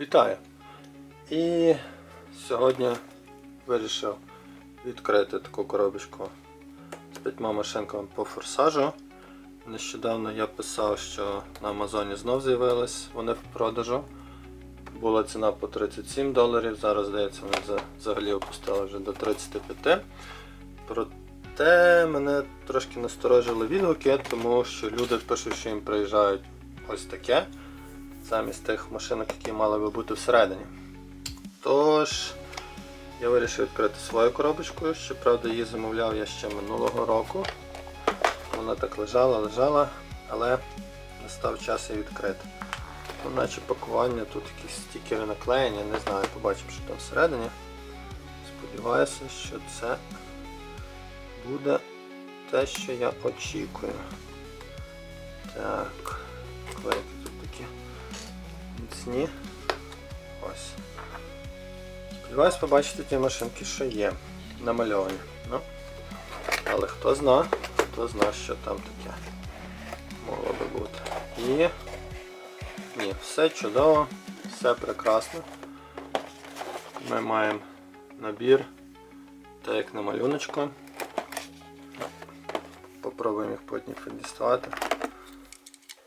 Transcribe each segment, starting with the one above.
Вітаю! І сьогодні вирішив відкрити таку коробочку з п'ятьма машинками по форсажу. Нещодавно я писав, що на Амазоні знов з'явились вони в продажу. Була ціна по 37 доларів, зараз здається, вони взагалі опустили вже до 35. Проте мене трошки насторожили відгуки, тому що люди пишуть, що їм приїжджають ось таке замість тих машинок, які мали би бути всередині. Тож, я вирішив відкрити свою коробочку. Щоправда, її замовляв я ще минулого року. Вона так лежала, лежала, але настав час її відкрити. Ну, наче пакування, тут якісь стікери наклеєні, не знаю, побачимо, що там всередині. Сподіваюся, що це буде те, що я очікую. Так, такі міцні. Ось. Сподіваюсь побачити ті машинки, що є намальовані. Ну, але хто зна, хто зна, що там таке могло би бути. І ні, все чудово, все прекрасно. Ми маємо набір, так як на малюночку. Попробуємо їх потім діставати.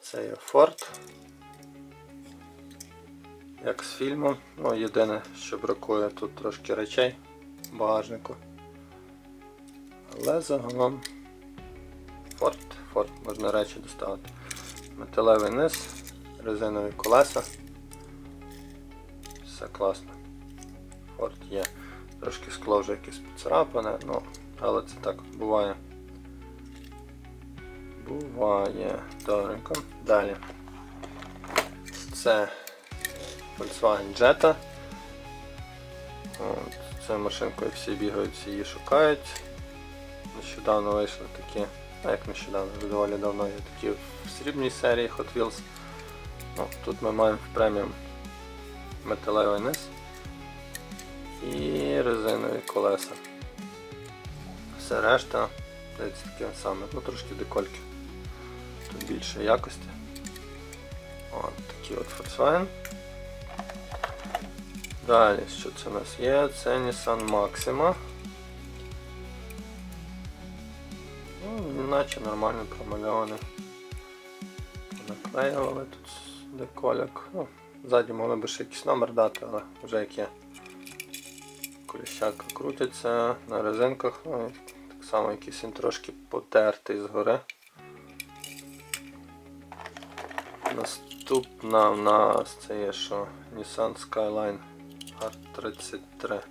Це є Ford. Як з фільму. Ну, єдине, що бракує тут трошки речей багажнику. Але загалом Ford, Ford, можна речі доставити. Металевий низ, резинові колеса. Все класно. Ford є. Трошки скло вже якесь поцарапане, ну, але це так буває. Буває. Добренько. Далі. Це Volkswagen Jetta. От, Це машинкою всі бігають, всі її шукають. Нещодавно вийшли такі, а як нещодавно, доволі давно є такі в срібній серії Hot Wheels. Ну, тут ми маємо в преміум металевий низ і резинові колеса. Все решта, здається, таке саме, ну трошки декольки. Тут більше якості. От такі от Volkswagen. Далі, що це у нас є? Це Nissan Maxima. Ну, наче нормально промальований. Наклеювали тут деколяк. Ну, ззаді могли би ще якийсь номер дати, але вже як є. Коліщака крутиться на резинках, ну так само якийсь він трошки потертий згори. Наступна в нас це є що? Nissan Skyline R33.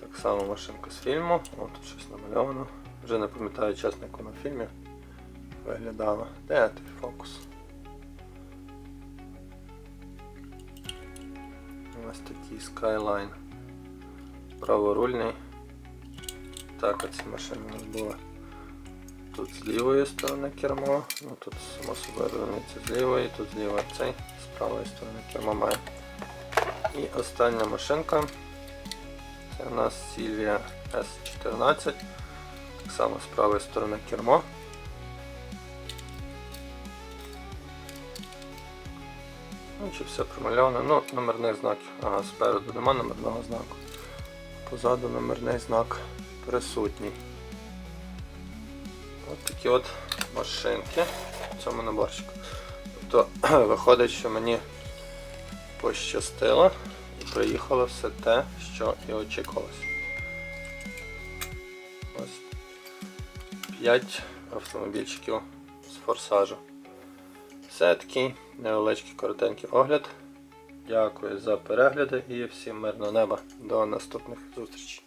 Так само машинка з фільму. О, тут щось намальовано. Вже не пам'ятаю чесно, як вона в фільмі виглядала. Де той фокус? Ось такий Skyline. Праворульний. Так, оці машини у нас були. Тут з лівої сторони кермо, ну тут само собою розуміється з лівої, тут зліва цей, з правої сторони кермо має. І остання машинка. Це у нас Silvia S14. Так само з правої сторони кермо. Ну, чи все промальовано. Ну, номерних знаків. Ага, спереду нема номерного знаку. Позаду номерний знак присутній. От такі от машинки в цьому наборчику. Тобто виходить, що мені пощастило і приїхало все те, що і очікувалося. Ось 5 автомобільчиків з форсажу. Все такий невеличкий коротенький огляд. Дякую за перегляди і всім мирного неба. До наступних зустрічей.